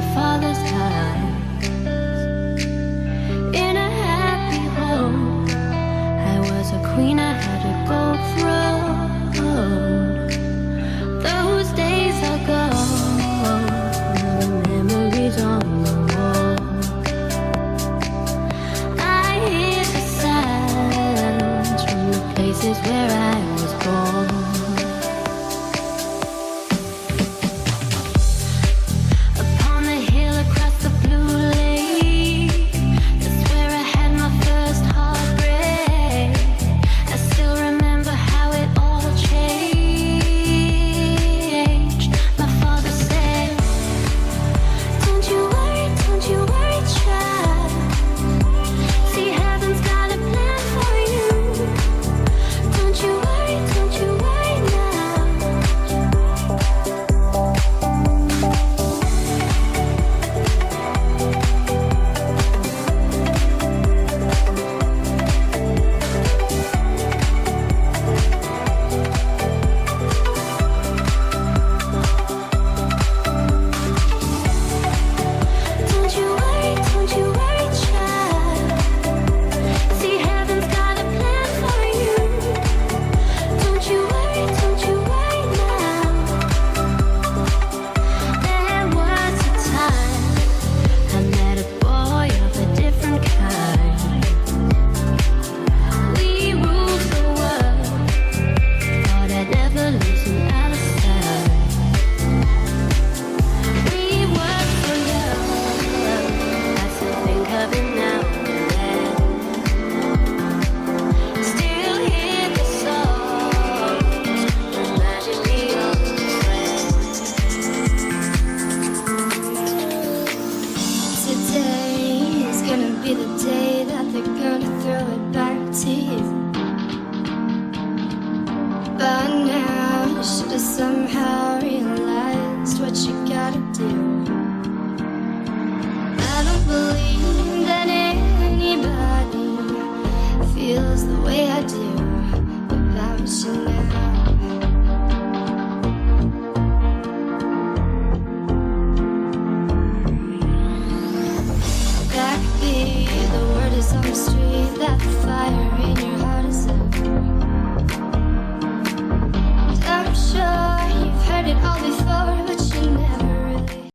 my father's house. In a happy home, I was a queen, I had a gold throne. Those days are gone, the memories on the wall. I hear the sounds from the places where I was born. Gonna be the day that they're gonna throw it back to you. But now you should have somehow realized what you gotta do. I don't believe that anybody feels the way I do about you now.